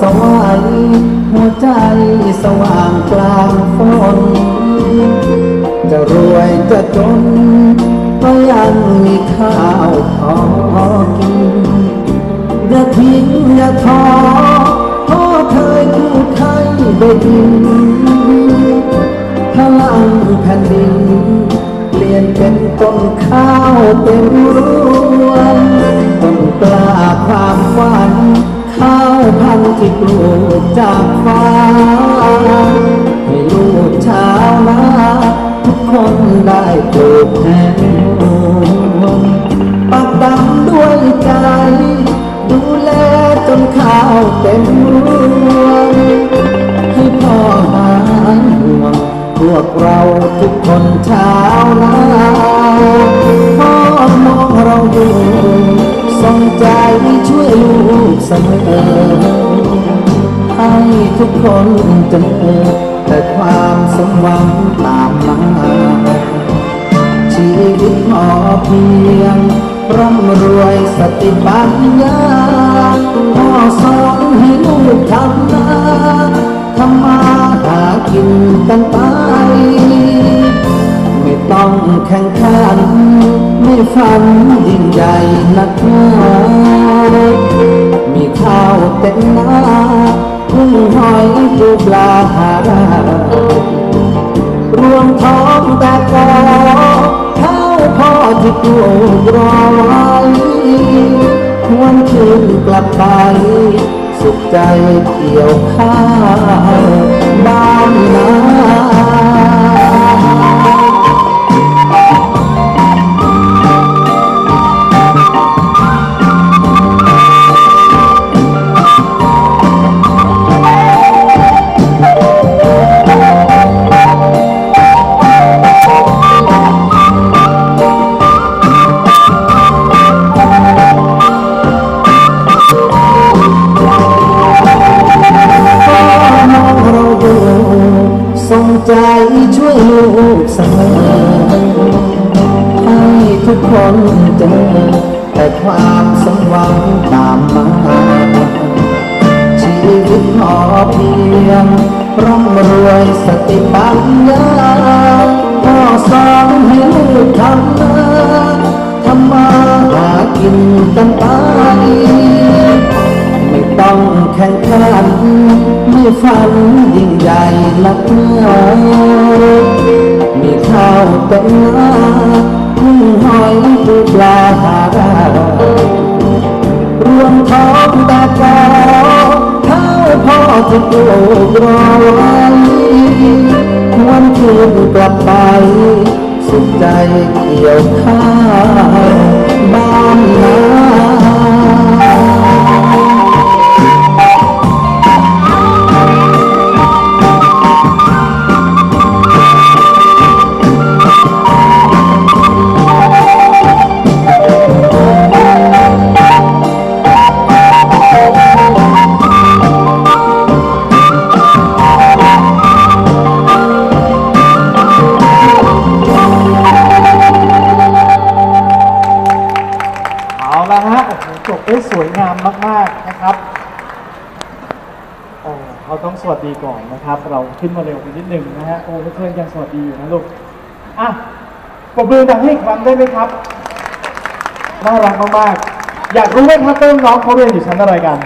สวัยหัวใจสว่างกลางฝนจะรวยจะจนก็ยังมีข้าวพอกินอย่าทิ้งอย่าท้อพ่อเคยคู่ไทยได้ยินพลังแผ่นดินเปลี่ยนเป็นต้นข้าวเต็มรวงต้นกล้าความฝัน ที่ปลูกจากฟ้า ให้ลูกชาวนาทุกคนได้ปลูกแทนห่วงปักดำด้วยใจ ดูแลจนข้าวเต็มรวงให้พ่อหายห่วงพวกเราทุกคนชาวนาพ่อมองเราอยู่ สนใจช่วยลูกเสมอ ให้ทุกคนเจอแต่ความสมหวังตามมาชีวิตพอเพียงร่ำรวยสติปัญญา ฝันยิ่งใหญ่นักหนามีข้าวเต็มนาพึ่งหอยปูปลาหารวมท้องแต่กอข้าวพ่อที่ปลูกรอไว้หวนคืนกลับไป สุขใจเกี่ยวข้าวบ้านนา คนเจอ แต่ความสมหวังตามมาชีวิตพอเพียงร่ำรวยสติปัญญาพ่อสอนให้ลูกทำนาทำมาหากินกันไปไม่ต้องแข่งขันไม่ฝันยิ่งใหญ่นักหนามีข้าวเต็มนา พึ่งหอยปูปลาหารวมท้องตะกอข้าวพ่อจะปลูกรอไว้ควรคืนกลับไป สุขใจเกี่ยวข้าวบ้านนาากนะครับโอ้เขาต้องสวัสดีก่อนนะครับ เราขึ้นมาเร็วไปนิดนึงนะฮะโอ้เพื่อนๆยังสวัสดีอยู่นะลูกอะปรบมือดังให้อีกครั้งได้ไหมครับน่ารักมากๆอยากรู้ไหมครับเต้นน้องเขาเรียนอยู่ชั้นอะไรกัน